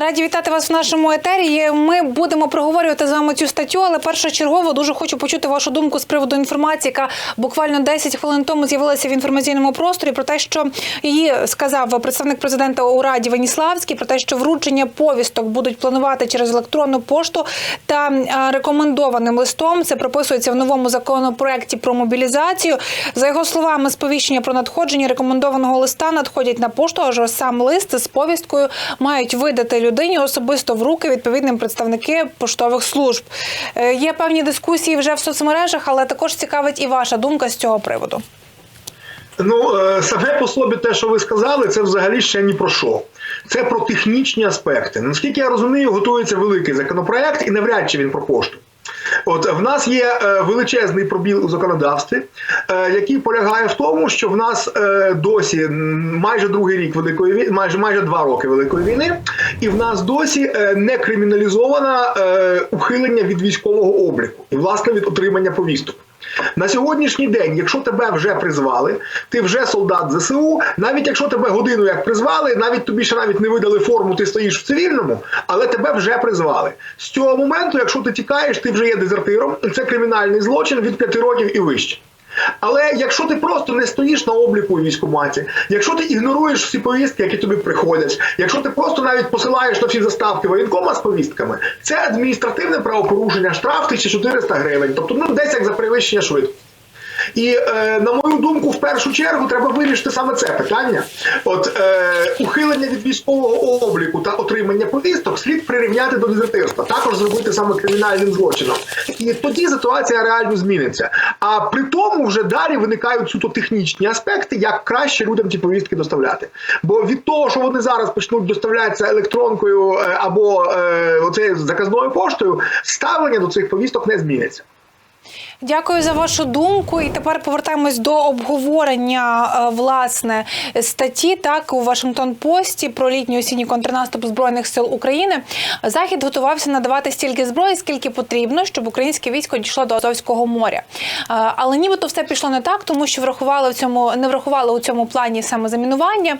Раді вітати вас в нашому етері. Ми будемо проговорювати з вами цю статтю, але першочергово дуже хочу почути вашу думку з приводу інформації, яка буквально 10 хвилин тому з'явилася в інформаційному просторі про те, що її сказав представник президента у Раді Веніславський, про те, що вручення повісток будуть планувати через електронну пошту та рекомендованим листом. Це прописується в новому законопроекті про мобілізацію. За його словами, сповіщення про надходження рекомендованого листа надходять на пошту, а вже сам лист з повісткою мають видати людині особисто в руки відповідним представники поштових служб. Е, Є певні дискусії вже в соцмережах, але також цікавить і ваша думка з цього приводу. Ну, е, саме по собі те, що ви сказали, це взагалі ще ні про що. Це про технічні аспекти. Наскільки я розумію, готується великий законопроект, і навряд чи він про пошту. От в нас є е, величезний пробіл у законодавстві, е, який полягає в тому, що в нас е, досі майже другий рік великої війни, майже майже два роки великої війни, і в нас досі не криміналізовано ухилення від військового обліку і власне від отримання повісток. На сьогоднішній день, якщо тебе вже призвали, ти вже солдат ЗСУ, навіть якщо тебе годину як призвали, навіть тобі ще навіть не видали форму, ти стоїш в цивільному, але тебе вже призвали. З цього моменту, якщо ти тікаєш, ти вже є дезертиром, це кримінальний злочин від 5 років і вище. Але якщо ти просто не стоїш на обліку у військкоматі, якщо ти ігноруєш всі повістки, які тобі приходять, якщо ти просто навіть посилаєш на всі заставки воєнкома з повістками, це адміністративне правопорушення, штраф 1400 гривень, тобто ну десь як за перевищення швидкості. І е, на мою думку, в першу чергу треба вирішити саме це питання. От е, ухилення від військового обліку та отримання повісток слід прирівняти до дезертирства, також зробити саме кримінальним злочином. І тоді ситуація реально зміниться. А при тому вже далі виникають суто технічні аспекти, як краще людям ті повістки доставляти. Бо від того, що вони зараз почнуть доставлятися електронкою е, або е, оцею заказною поштою, ставлення до цих повісток не зміниться. Дякую за вашу думку. І тепер повертаємось до обговорення е, власне статті. Так у Вашингтон Пості про літній осінній контрнаступ збройних сил України. Захід готувався надавати стільки зброї, скільки потрібно, щоб українське військо дійшло до Азовського моря. Е, Але нібито все пішло не так, тому що врахували в цьому не врахували у цьому плані саме замінування.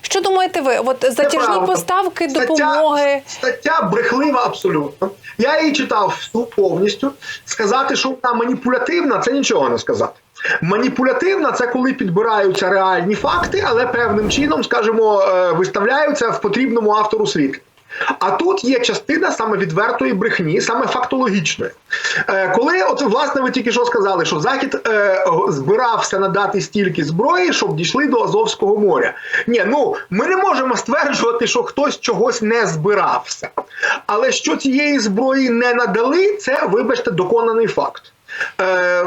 Що думаєте ви? От затяжні поставки допомоги. Стаття брехлива абсолютно. Я її читав всю повністю. Сказати, що вона маніпулятивна, це нічого не сказати. Маніпулятивна це коли підбираються реальні факти, але певним чином, скажімо, е, виставляються в потрібному автору світлі. А тут є частина саме відвертої брехні, саме фактологічної. Е, коли, от власне, ви тільки що сказали, що Захід е, збирався надати стільки зброї, щоб дійшли до Азовського моря. Ні, ну ми не можемо стверджувати, що хтось чогось не збирався. Але що цієї зброї не надали, це, вибачте, доконаний факт. Е,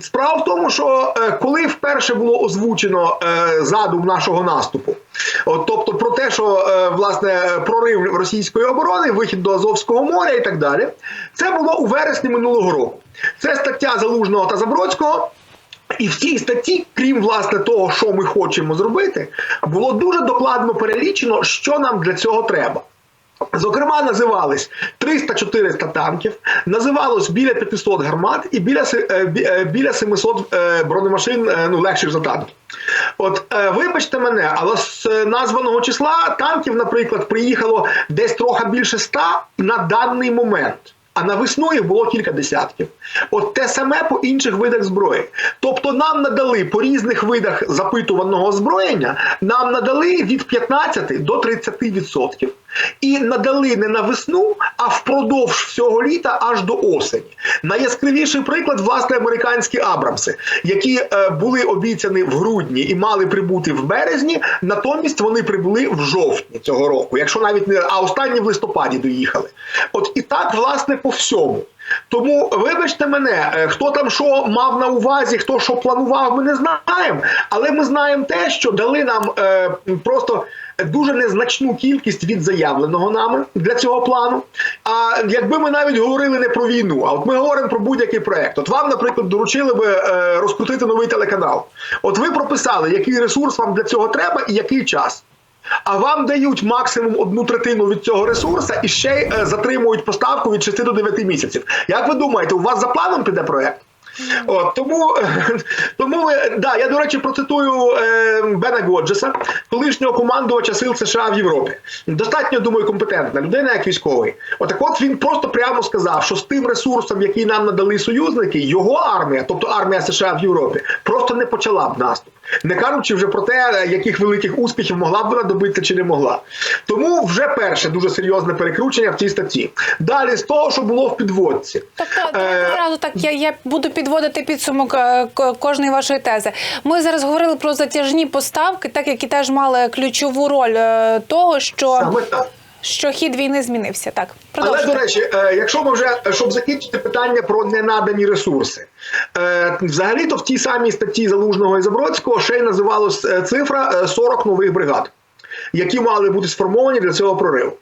Справа в тому, що е, коли вперше було озвучено е, задум нашого наступу, от, тобто про те, що власне прорив російської оборони, вихід до Азовського моря і так далі, це було у вересні минулого року. Це стаття Залужного та Забродського. І в цій статті, крім власне того, що ми хочемо зробити, було дуже докладно перелічено, що нам для цього треба. Зокрема, називались 300-400 танків, називалось біля 500 гармат і біля, е, е, біля 700 е, бронемашин ну, легших за танки. От вибачте мене, але з названого числа танків, наприклад, приїхало десь трохи більше 100 на даний момент. А на весну їх було кілька десятків. От те саме по інших видах зброї. Тобто нам надали по різних видах запитуваного озброєння, нам надали від 15 до 30%. І надали не на весну, а впродовж всього літа аж до осені. Найяскравіший приклад, власне, американські Абрамси, які е, були обіцяні в грудні і мали прибути в березні, натомість вони прибули в жовтні цього року, якщо навіть не а останні в листопаді доїхали. От і так, власне, по всьому. Тому вибачте мене, е, хто там що мав на увазі, хто що планував, ми не знаємо. Але ми знаємо те, що дали нам е, просто дуже незначну кількість від заявленого нами для цього плану. А якби ми навіть говорили не про війну, а от ми говоримо про будь-який проект. От вам, наприклад, доручили би е, розкрутити новий телеканал. От ви прописали, який ресурс вам для цього треба і який час. А вам дають максимум одну третину від цього ресурсу і ще е, затримують поставку від 6 до 9 місяців. Як ви думаєте, у вас за планом піде проект? От тому, тому е, да, я до речі процитую е, Бена Годжеса, колишнього командувача сил США в Європі. Достатньо думаю, компетентна людина, як військовий. Отак, от він просто прямо сказав, що з тим ресурсом, який нам надали союзники, його армія, тобто армія США в Європі, просто не почала б наступ. Не кажучи вже про те, яких великих успіхів могла б вона добитися чи не могла. Тому вже перше дуже серйозне перекручення в цій статті. Далі з того, що було в підводці. Тобто, Е, так я, я буду підводити підсумок е, кожної вашої тези. Ми зараз говорили про затяжні поставки, так які теж мали ключову роль е, того, що, що хід війни змінився. Так, Але продовжуйте. до речі, е, якщо ми вже щоб закінчити питання про ненадані ресурси, е, взагалі-то в тій самій статті Залужного і Забродського ще й називалась цифра е, 40 нових бригад, які мали бути сформовані для цього прориву.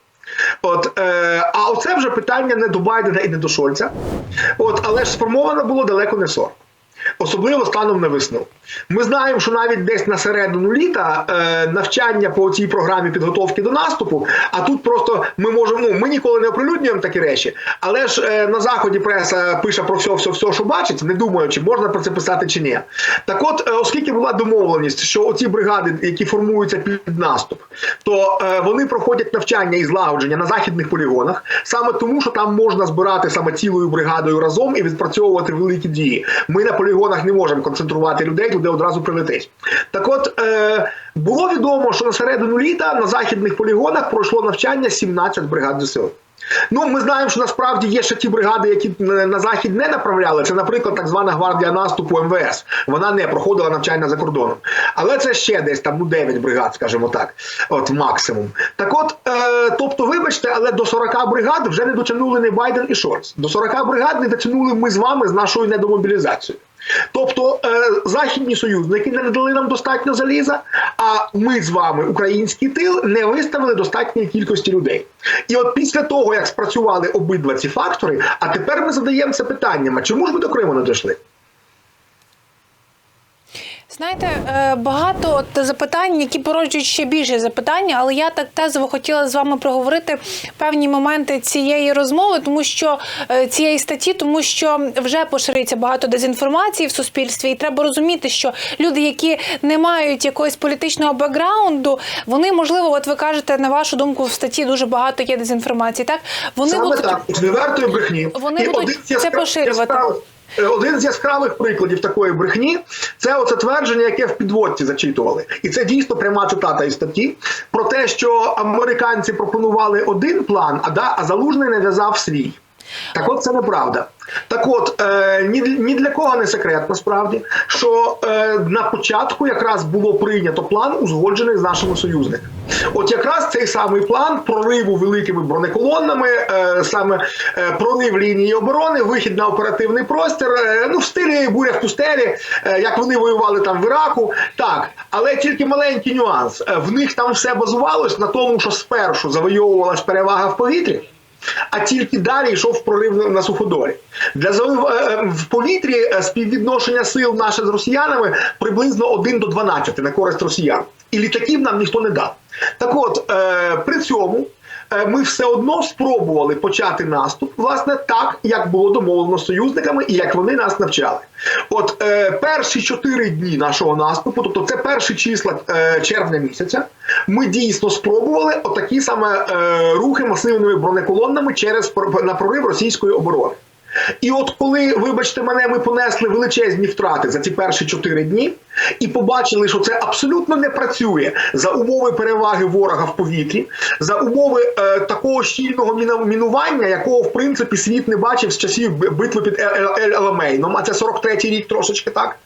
От, е, а оце вже питання не до Байдена і не до Шольца. От, але ж сформовано було далеко не 40. Особливо станом на весну. Ми знаємо, що навіть десь на середину літа е, навчання по цій програмі підготовки до наступу. А тут просто ми можемо. Ну ми ніколи не оприлюднюємо такі речі, але ж е, на заході преса пише про все, все, все, що бачить, не думаю, чи можна про це писати чи ні. Так, от, е, оскільки була домовленість, що оці бригади, які формуються під наступ, то е, вони проходять навчання і злагодження на західних полігонах, саме тому, що там можна збирати саме цілою бригадою разом і відпрацьовувати великі дії. Ми на полігонах не можемо концентрувати людей, туди одразу прилетить. Так от е, було відомо, що на середину літа на західних полігонах пройшло навчання 17 бригад ЗСУ. Ну, ми знаємо, що насправді є ще ті бригади, які на на захід не направляли. Це, наприклад, так звана гвардія наступу МВС. Вона не проходила навчання за кордоном. Але це ще десь там ну 9 бригад, скажімо так, от максимум. Так от, е, тобто, вибачте, але до 40 бригад вже не дотягнули не Байден і Шольц. До 40 бригад не дотягнули ми з вами з нашою недомобілізацією. Тобто е, західні союзники не надали нам достатньо заліза, а ми з вами, український тил, не виставили достатньої кількості людей. І от після того, як спрацювали обидва ці фактори, а тепер ми задаємося питанням: чому ж ми до Криму не дійшли? Знаєте, е, багато от запитань, які породжують ще більше запитання, але я так тезово хотіла з вами проговорити певні моменти цієї розмови, тому що е, цієї статті, тому що вже поширюється багато дезінформації в суспільстві, і треба розуміти, що люди, які не мають якогось політичного бекграунду, вони можливо, от ви кажете, на вашу думку, в статті дуже багато є дезінформації. Так вони Саме будуть так, з брехні. Вони І будуть це поширювати. Один з яскравих прикладів такої брехні це оце твердження, яке в підводці зачитували, і це дійсно пряма цитата із статті про те, що американці пропонували один план, а да, а залужний не в'язав свій. Так от це неправда. Так от, е, ні, ні для кого не секрет, насправді, що е, на початку якраз було прийнято план, узгоджений з нашими союзниками. От якраз цей самий план прориву великими бронеколоннами, е, саме е, прорив лінії оборони, вихід на оперативний простір, е, ну в стилі буря в пустелі, як вони воювали там в Іраку. Так, але тільки маленький нюанс. В них там все базувалось на тому, що спершу завойовувалась перевага в повітрі а тільки далі йшов прорив на- суходолі. Для в повітрі співвідношення сил наше з росіянами приблизно 1 до 12 на користь росіян. І літаків нам ніхто не дав. Так от, е, при цьому е, ми все одно спробували почати наступ, власне, так, як було домовлено з союзниками і як вони нас навчали. От е, перші чотири дні нашого наступу, тобто це перші числа е, червня місяця, ми дійсно спробували отакі саме е, рухи масивними бронеколоннами через на прорив російської оборони. І от коли, вибачте мене, ми понесли величезні втрати за ці перші чотири дні і побачили, що це абсолютно не працює за умови переваги ворога в повітрі, за умови е, такого щільного мінування, якого в принципі світ не бачив з часів битви під Е- Е- Ель Аламейном, а це 43-й рік трошечки так.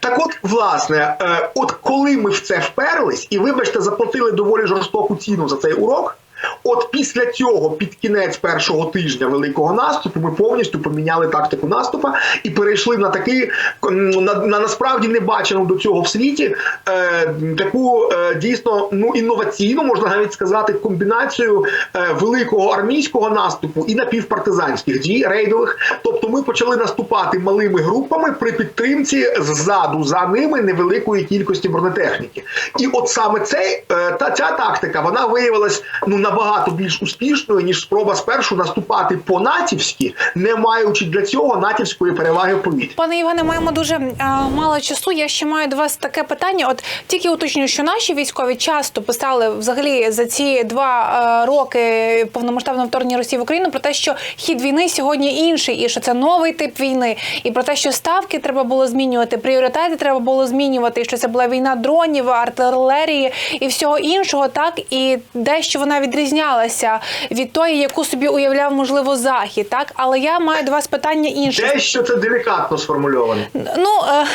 Так от, власне, е, от коли ми в це вперлись, і вибачте, заплатили доволі жорстоку ціну за цей урок. От після цього, під кінець першого тижня великого наступу, ми повністю поміняли тактику наступа і перейшли на такий на, на насправді не бачену до цього в світі е, таку е, дійсно ну інноваційну, можна навіть сказати, комбінацію е, великого армійського наступу і напівпартизанських дій рейдових. Тобто, ми почали наступати малими групами при підтримці ззаду за ними невеликої кількості бронетехніки. І от саме цей е, та ця тактика вона виявилась ну на набагато більш успішною ніж спроба спершу наступати по натівськи, не маючи для цього натівської переваги в повітрі. Пане Євгене, маємо дуже а, мало часу. Я ще маю до вас таке питання. От тільки уточнюю, що наші військові часто писали взагалі за ці два е, роки повномасштабного вторгнення Росії в Україну про те, що хід війни сьогодні інший, і що це новий тип війни, і про те, що ставки треба було змінювати, пріоритети треба було змінювати, і що це була війна дронів, артилерії і всього іншого, так і дещо вона відрізнялася від тої, яку собі уявляв можливо захід, так але я маю до вас питання інше. Дещо це делікатно сформульовано. Ну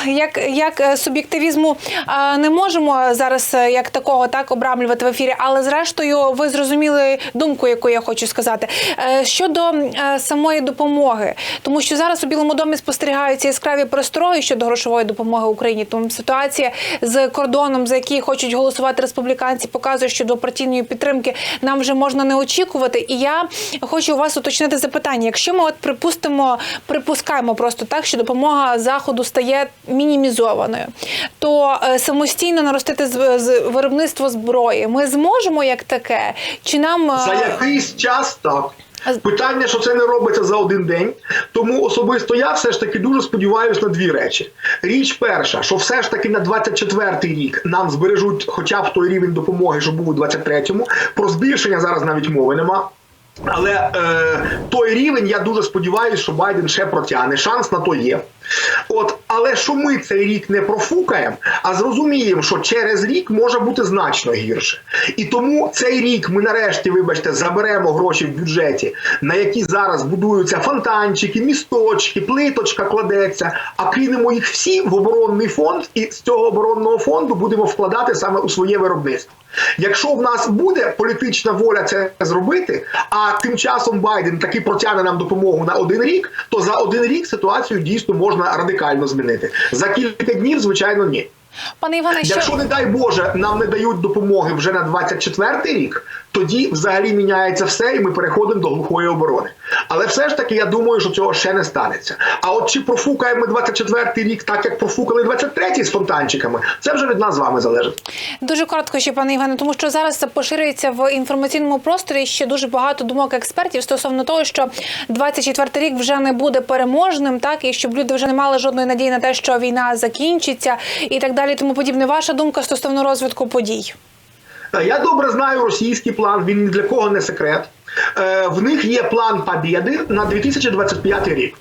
е, як, як е, суб'єктивізму е, не можемо зараз як такого так обрамлювати в ефірі, але зрештою ви зрозуміли думку, яку я хочу сказати. Щодо самої допомоги, тому що зараз у Білому домі спостерігаються яскраві прострої щодо грошової допомоги Україні. Тому ситуація з кордоном, за який хочуть голосувати республіканці, показує, що до партійної підтримки нам вже можна не очікувати. І я хочу у вас уточнити запитання: якщо ми от припустимо, припускаємо просто так, що допомога заходу стає мінімізованою, то е, самостійно наростити з, виробництво зброї ми зможемо як таке? Чи нам е, За якийсь час так. Питання, що це не робиться за один день. Тому особисто я все ж таки дуже сподіваюся на дві речі. Річ перша, що все ж таки на 24-й рік нам збережуть хоча б той рівень допомоги, що був у 23-му. Про збільшення зараз навіть мови нема. Але е, той рівень, я дуже сподіваюся, що Байден ще протягне. Шанс на то є. От, але що ми цей рік не профукаємо, а зрозуміємо, що через рік може бути значно гірше. І тому цей рік ми нарешті, вибачте, заберемо гроші в бюджеті, на які зараз будуються фонтанчики, місточки, плиточка кладеться, а кинемо їх всі в оборонний фонд, і з цього оборонного фонду будемо вкладати саме у своє виробництво. Якщо в нас буде політична воля це зробити, а тим часом Байден таки протягне нам допомогу на один рік, то за один рік ситуацію дійсно можна радикально змінити. За кілька днів, звичайно, ні. пане Іване, що Якщо не дай Боже, нам не дають допомоги вже на 24-й рік, тоді взагалі міняється все, і ми переходимо до глухої оборони. Але все ж таки, я думаю, що цього ще не станеться. А от чи профукаємо ми 24-й рік, так як профукали 23-й з фонтанчиками, це вже від нас з вами залежить. Дуже коротко ще, пане Іване, тому що зараз поширюється в інформаційному просторі ще дуже багато думок експертів стосовно того, що 24 рік вже не буде переможним, так і щоб люди вже не мали жодної надії на те, що війна закінчиться, і так далі. Тому подібне. Ваша думка стосовно розвитку подій. Я добре знаю російський план, він ні для кого не секрет. Е, В них є план побєди на 2025 рік.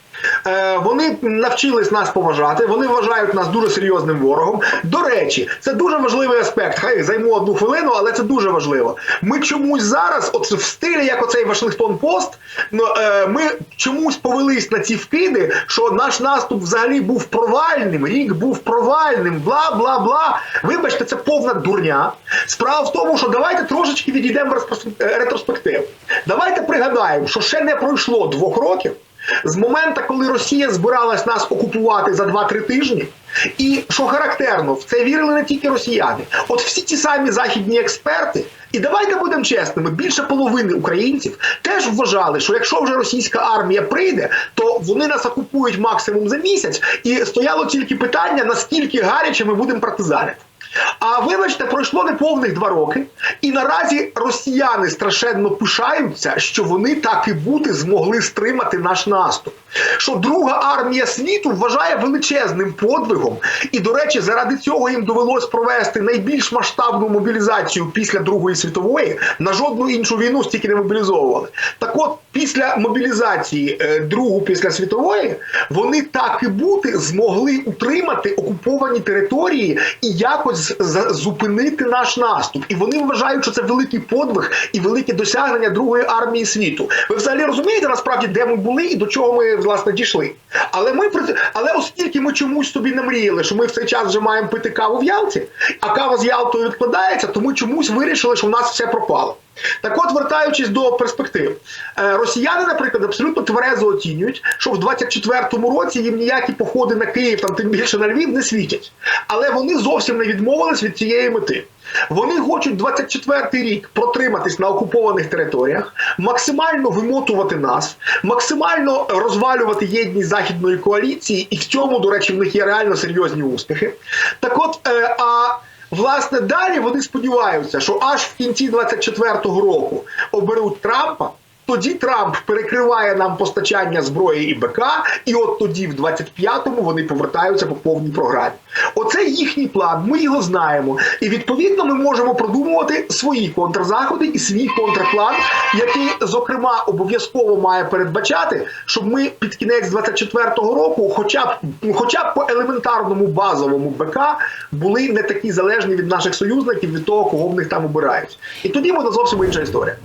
Е, Вони навчились нас поважати, вони вважають нас дуже серйозним ворогом. До речі, це дуже важливий аспект. Хай займу одну хвилину, але це дуже важливо. Ми чомусь зараз, от в стилі, як оцей Вашингтон Пост, ну, е, ми чомусь повелись на ці вкиди, що наш наступ взагалі був провальним, рік був провальним, бла бла бла. Вибачте, це повна дурня. Справа в тому, що давайте трошечки відійдемо в е, ретроспективу. Давайте пригадаємо, що ще не пройшло двох років. З моменту, коли Росія збиралась нас окупувати за 2-3 тижні, і що характерно, в це вірили не тільки росіяни, от всі ті самі західні експерти, і давайте будемо чесними, більше половини українців теж вважали, що якщо вже російська армія прийде, то вони нас окупують максимум за місяць, і стояло тільки питання, наскільки гаряче ми будемо партизанити. А вибачте, пройшло неповних два роки, і наразі росіяни страшенно пишаються, що вони так і бути змогли стримати наш наступ. Що друга армія світу вважає величезним подвигом, і до речі, заради цього їм довелось провести найбільш масштабну мобілізацію після Другої світової. На жодну іншу війну стільки не мобілізовували. Так от, після мобілізації е, другу після світової, вони так і бути змогли утримати окуповані території і якось зупинити наш наступ. І вони вважають, що це великий подвиг і велике досягнення другої армії світу. Ви взагалі розумієте насправді, де ми були і до чого ми власне дійшли? Але ми при- але оскільки ми чомусь собі намріяли, що ми в цей час вже маємо пити каву в Ялті, а кава з Ялтою відкладається, то ми чомусь вирішили, що в нас все пропало. Так от, вертаючись до перспектив, Е, росіяни, наприклад, абсолютно тверезо оцінюють, що в 24-му році їм ніякі походи на Київ, там тим більше на Львів, не світять. Але вони зовсім не відмовились від цієї мети. Вони хочуть 24-й рік протриматись на окупованих територіях, максимально вимотувати нас, максимально розвалювати єдність західної коаліції, і в цьому, до речі, в них є реально серйозні успіхи. Так от, е, а власне далі вони сподіваються, що аж в кінці 24-го року оберуть Трампа. Тоді Трамп перекриває нам постачання зброї і БК, і от тоді, в 25-му, вони повертаються по повній програмі. Оце їхній план. Ми його знаємо. І відповідно ми можемо продумувати свої контрзаходи і свій контрплан, який, зокрема, обов'язково має передбачати, щоб ми під кінець 24-го року, хоча б хоча б по елементарному базовому БК, були не такі залежні від наших союзників, від того, кого в них там обирають. І тоді буде зовсім інша історія.